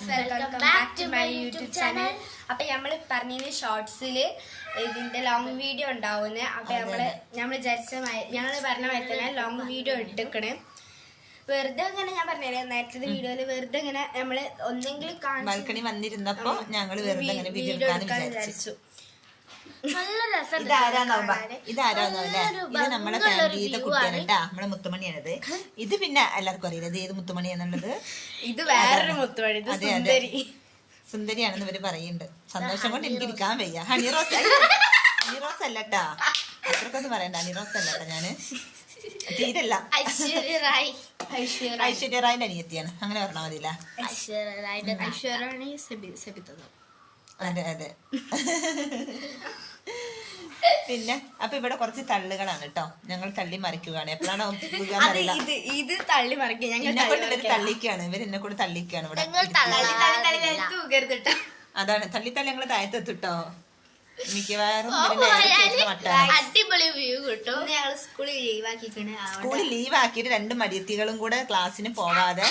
Guys welcome back to my YouTube channel അപ്പൊ നമ്മൾ ഷോർട്സിൽ ഇതിന്റെ ലോങ് വീഡിയോ ഉണ്ടാവുന്നത് അപ്പൊ നമ്മൾ നമ്മൾ വിചാരിച്ച ഞങ്ങൾ പറഞ്ഞ മാതിരി തന്നെ ലോങ് വീഡിയോ എടുക്കണേ വെറുതെ ഇങ്ങനെ ഞാൻ പറഞ്ഞുതരാം നേരത്തെ വീഡിയോയിൽ വെറുതെ ഇങ്ങനെ നമ്മൾ ഒന്നെങ്കിലും കാണിച്ചു വന്നിരുന്നപ്പോ ഞങ്ങൾ വെറുതെ അങ്ങനെ വീഡിയോ എടുക്കാന്ന് വിചാരിച്ചു. ഇതാരാന്നാവുമ്പ ഇത് നമ്മളെ ഫാമിലിയിലെ കുട്ടിയാണ് കേട്ടാ. നമ്മളെ മുത്തുമണിയാണിത് ഇത് പിന്നെ എല്ലാവർക്കും അറിയില്ല? ഇത് ഏത് മുത്തുമണിയാന്നുള്ളത് ഇത് വേറൊരു മുത്തുമണി. അതെ, അതെ. സുന്ദരി. സുന്ദരിയാണെന്ന് ഇവർ പറയുന്നുണ്ട്. സന്തോഷം കൊണ്ട് എനിക്ക് ഇരിക്കാൻ വയ്യ. ഹണി റോസ് ഹണി റോസ് അല്ലട്ടാ അത്രക്കൊന്നും പറയണ്ട. ഹണി റോസ് അല്ലട്ടാ ഞാൻ. തീരല്ല. ഐശ്വര്യ റായ്. ഐശ്വര്യ ഐശ്വര്യ റായിന്റെ അനിയത്തിയാണ്. അങ്ങനെ പറഞ്ഞാൽ മതിയില്ല. ഐശ്വര്യ റായിന്റെ സെബിത്തത് അതെ അതെ. പിന്നെ അപ്പൊ ഇവിടെ കുറച്ച് തള്ളുകളാണ് കേട്ടോ ഞങ്ങൾ തള്ളി മറിക്കുകയാണ്. എപ്പോഴാണോ അറിയില്ല ഇത് ഇത് തള്ളി മറിക്കുക. ഞങ്ങൾ എന്നെ കൊണ്ട് ഇവർ തള്ളിക്കാണ് ഇവർ എന്നെ കൂടെ തള്ളിക്കാണ് ഇവിടെ. അതാണ് തള്ളി തള്ളി ഞങ്ങൾ താഴത്തെത്തിട്ടോ മിക്കവാറും അടിപൊളി വ്യൂ കിട്ടും. സ്കൂളിൽ ലീവ് ആക്കിയിട്ട് രണ്ട് മടിയത്തികളും കൂടെ ക്ലാസ്സിന് പോവാതെ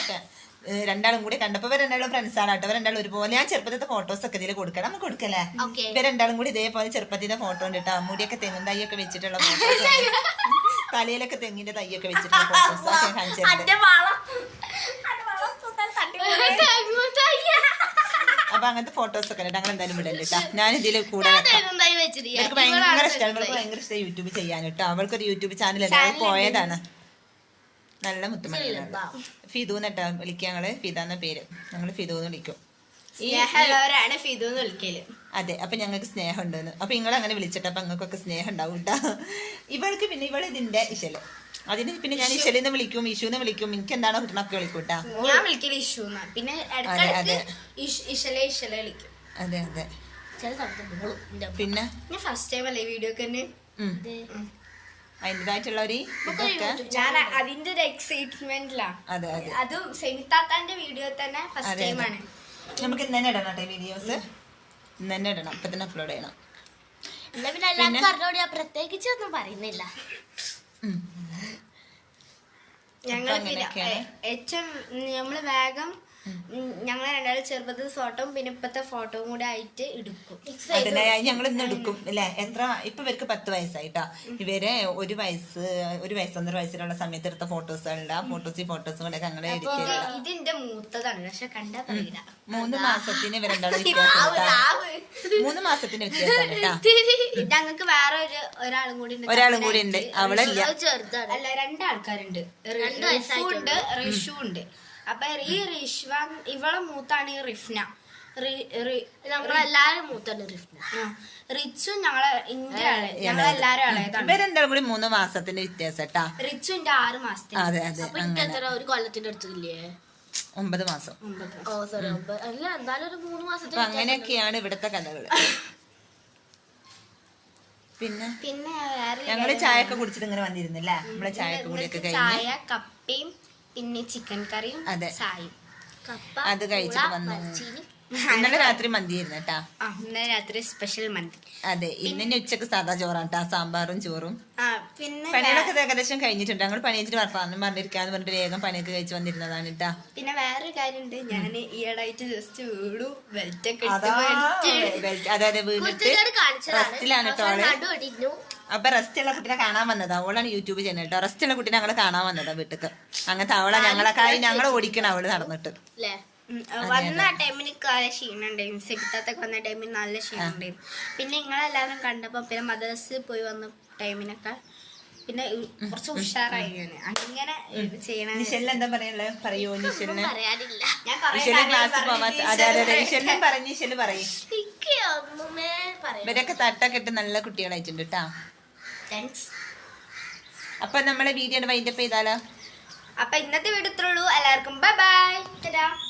രണ്ടാളും കൂടി കണ്ടപ്പോ ഇവർ രണ്ടാളും ഫ്രണ്ട്സ് ആണ് കേട്ടോ. രണ്ടാളും ഒരുപോലെ. ഞാൻ ചെറുപ്പത്തിലത്തെ ഫോട്ടോസ് ഒക്കെ ഇതിൽ കൊടുക്കണം. നമുക്ക് കൊടുക്കല്ലേ. ഇവർ രണ്ടാളും കൂടി ഇതേപോലെ ചെറുപ്പത്തിന്റെ ഫോട്ടോ ഉണ്ട് കേട്ടോ. മുടിയൊക്കെ തെങ്ങും തൈയൊക്കെ വെച്ചിട്ടുള്ള ഫോട്ടോസ് തലയിലൊക്കെ തെങ്ങിന്റെ തൈയൊക്കെ വെച്ചിട്ടുള്ള ഫോട്ടോസ് ഒക്കെ കാണിച്ചിട്ടുണ്ട്. അപ്പൊ അങ്ങനത്തെ ഫോട്ടോസ് ഒക്കെ ഞങ്ങൾ എന്തായാലും വിടല്ലേ കേട്ടോ. ഞാൻ ഇതിൽ കൂടെ. ഇവർക്ക് ഭയങ്കര ഇഷ്ടമാണ് ഭയങ്കര ഇഷ്ടം യൂട്യൂബ് ചെയ്യാൻ കേട്ടോ. അവൾക്കൊരു യൂട്യൂബ് ചാനൽ ഉണ്ട്. അത് പോയതാണ്. നല്ല മുത്തുമണിയാണ് ഫിദു എന്നിട്ടാ വിളിക്കുക ഞങ്ങൾ. ഫിദ എന്ന പേര്. ഞങ്ങൾ ഫിദു എന്ന് വിളിക്കും സ്നേഹമുള്ളവരാണ് ഫിദു എന്ന് വിളിക്കൽ. അതെ അപ്പൊ ഞങ്ങൾക്ക് സ്നേഹം ഉണ്ടെന്ന് അപ്പൊ നിങ്ങൾ അങ്ങനെ വിളിച്ചിട്ട് അപ്പൊ ഞങ്ങൾക്കൊക്കെ സ്നേഹം ഉണ്ടാവും കേട്ടോ ഇവൾക്ക് പിന്നെ ഇവൾ ഇതിന്റെ ഇശൽ അതിന് പിന്നെ ഞാൻ ഇശലിന്ന് വിളിക്കും ഇഷുന്ന് വിളിക്കും എനിക്ക് എന്താണോ കിട്ടണൊക്കെ വിളിക്കും കേട്ടാ ഞാൻ വിളിക്കൽ ഇഷു പിന്നെ ഇഷലെ ഇഷലെ വിളിക്കും. അതെ അതെ. പിന്നെ? ഞാൻ ഫസ്റ്റ് ടൈം അല്ലേ വീഡിയോ തന്നെ. അതിന്റെതായിട്ടുള്ള ഒരു ഞാൻ അതിന്റെ ഒരു അതെ അതെ. അതും സെമിത്താത്താന്റെ വീഡിയോ തന്നെ ഫസ്റ്റ് അതെ, ടൈം അതെ. ആണ്. നമുക്ക് ഇന്ന് തന്നെ ഇടണം കേട്ടോ വീഡിയോസ് ഇന്ന് തന്നെ ഇടണം. ഇപ്പൊ തന്നെ അപ്ലോഡ് ചെയ്യണം. എന്നാ പിന്നെ എല്ലാവർക്കും അറിഞ്ഞോട് ഞാൻ പ്രത്യേകിച്ച് ഒന്നും പറയുന്നില്ല. ഞങ്ങൾ അപ്പൊ നമ്മൾ വേഗം ഞങ്ങൾ രണ്ടാളും ചെറുപ്പത്തിൽ ഫോട്ടോയും പിന്നെ ഇപ്പത്തെ ഫോട്ടോ കൂടെ ആയിട്ട് എടുക്കും. അതിനെ ഞങ്ങൾ ഇന്ന് എടുക്കും. അല്ലെ എത്ര ഇപ്പൊ ഇവർക്ക് പത്ത് വയസ്സായിട്ടാ. ഇവരെ ഒരു വയസ്സ് ഒരു വയസ്സൊന്നര വയസ്സിലുള്ള സമയത്ത് എടുത്ത ഫോട്ടോസുകളുണ്ട് ആ ഫോട്ടോസ് ഈ ഫോട്ടോസും ഇത് എടുക്കുക ഇതിന്റെ മൂത്തതാണ് പക്ഷെ കണ്ടാ പറയില്ല. മൂന്ന് മാസത്തിന് ഇവർ. മൂന്ന് മാസത്തിന് കേട്ടാ ഞങ്ങൾക്ക് വേറെ ഒരു ഒരാളും കൂടി ഉണ്ട് ഒരാളും കൂടി ഉണ്ട്. അവളല്ല. ചെറുതാണ്. അല്ല രണ്ടാൾക്കാരുണ്ട്. ഉണ്ട് റിഷു ഉണ്ട്. അപ്പൊ ഈ റിഷ്വാൻ ഇവളെ മൂത്താണ് ഈ റിഫ്ന. റി- റി- നമ്മളെല്ലാരും മൂത്താണ് റിഫ്ന. റിച്ചു ഞങ്ങളെ ഇന്റെ ആളെ ഞങ്ങളെല്ലാരും ഇവരെന്തായാലും കൂടി മൂന്ന് മാസത്തിന്റെ വ്യത്യാസം കേട്ടാ റിച്ചു ഇന്റെ ആറ് മാസത്തിന്. അതെ അതെ അപ്പൊ എനിക്ക് എത്ര ഒരു കൊല്ലത്തിന്റെ അടുത്തില്ലേ? ഒമ്പത് മാസം. ഓ സോറി അല്ല എന്തായാലും ഒരു മൂന്ന് മാസത്തെ അങ്ങനെയൊക്കെയാണ് ഇവിടുത്തെ കഥകൾ. പിന്നെ? പിന്നെ ഞങ്ങൾ ചായ ഒക്കെ കുടിച്ചിട്ട് ഇങ്ങനെ വന്നിരുന്നില്ലേ? നമ്മളെ ചായ കുടിയൊക്കെ കഴിഞ്ഞ്. ചായ കപ്പയും പിന്നെ ചിക്കൻ കറിയും അതെ. ചായയും കപ്പ അത് കഴിച്ചിട്ട് വന്നു. ഇന്നലെ രാത്രി മന്തി ആയിരുന്നു കേട്ടാ ഇന്നലെ രാത്രി സ്പെഷ്യൽ മന്തി. അതെ ഇന്നെ ഉച്ചയ്ക്ക് സാധാ ചോറാണ് കേട്ടാ സാമ്പാറും ചോറും. പിന്നെ പണികളൊക്കെ ഏകദേശം കഴിഞ്ഞിട്ടുണ്ട്. ഞങ്ങൾ പണി വെച്ചിട്ട് വർത്താനം പറഞ്ഞിരിക്കാന്ന് പറഞ്ഞിട്ട് വേഗം പണിയൊക്കെ കഴിച്ച് വന്നിരുന്നതാണ് കേട്ടാ. പിന്നെ വേറൊരു കാര്യമുണ്ട്. ഞാൻ ഈയിടായിട്ട് ജസ്റ്റ് വീടു ബെൽറ്റൊക്കെ ഇട്ട് അതാ ബെൽറ്റ്- അതെ അതെ വീണിട്ട് റെസ്റ്റിലാണ് കേട്ടോ അപ്പൊ റെസ്റ്റ് ഉള്ള കുട്ടിനെ കാണാൻ വന്നത്. അവളാണ് യൂട്യൂബ് ചെയ്യുന്നത് കേട്ടോ റെസ്റ്റ് ഉള്ള കുട്ടിനെ ഞങ്ങൾ കാണാൻ വന്നതാ വീട്ടിക്ക്. അങ്ങനത്തെ അവളെ ഞങ്ങളെക്കായി ഞങ്ങളെ ഓടിക്കണം അവൾ നടന്നിട്ട്. വന്ന ടൈമിന് ക്ഷീണുണ്ടായിരുന്നു ക്ഷീണം ഉണ്ടായിരുന്നു. വന്ന ടൈമിൽ നല്ല ക്ഷീണം ഉണ്ടായിരുന്നു. പിന്നെ നിങ്ങളെല്ലാവരും കണ്ടപ്പോ പിന്നെ മദേഴ്സ് പോയി വന്ന ടൈമിനൊക്കെ പിന്നെ കുറച്ച് ഉഷാറായി അങ്ങനെ ചെയ്യണം എന്താ പറയാനുള്ളത് പറയൂ ഞാൻ ക്ലാസ് പറഞ്ഞു. പറയാം ഇവരൊക്കെ തട്ടൊക്കെ ഇട്ട് നല്ല കുട്ടികളായിട്ടുണ്ട് കേട്ടാ Thanks. അപ്പൊ നമ്മളെ വീഡിയോ വൈൻഡപ്പ് ചെയ്താലോ? അപ്പൊ ഇന്നത്തെ വീഡിയോ ഇത്രേ ഉള്ളൂ. എല്ലാവർക്കും ബൈ ബൈ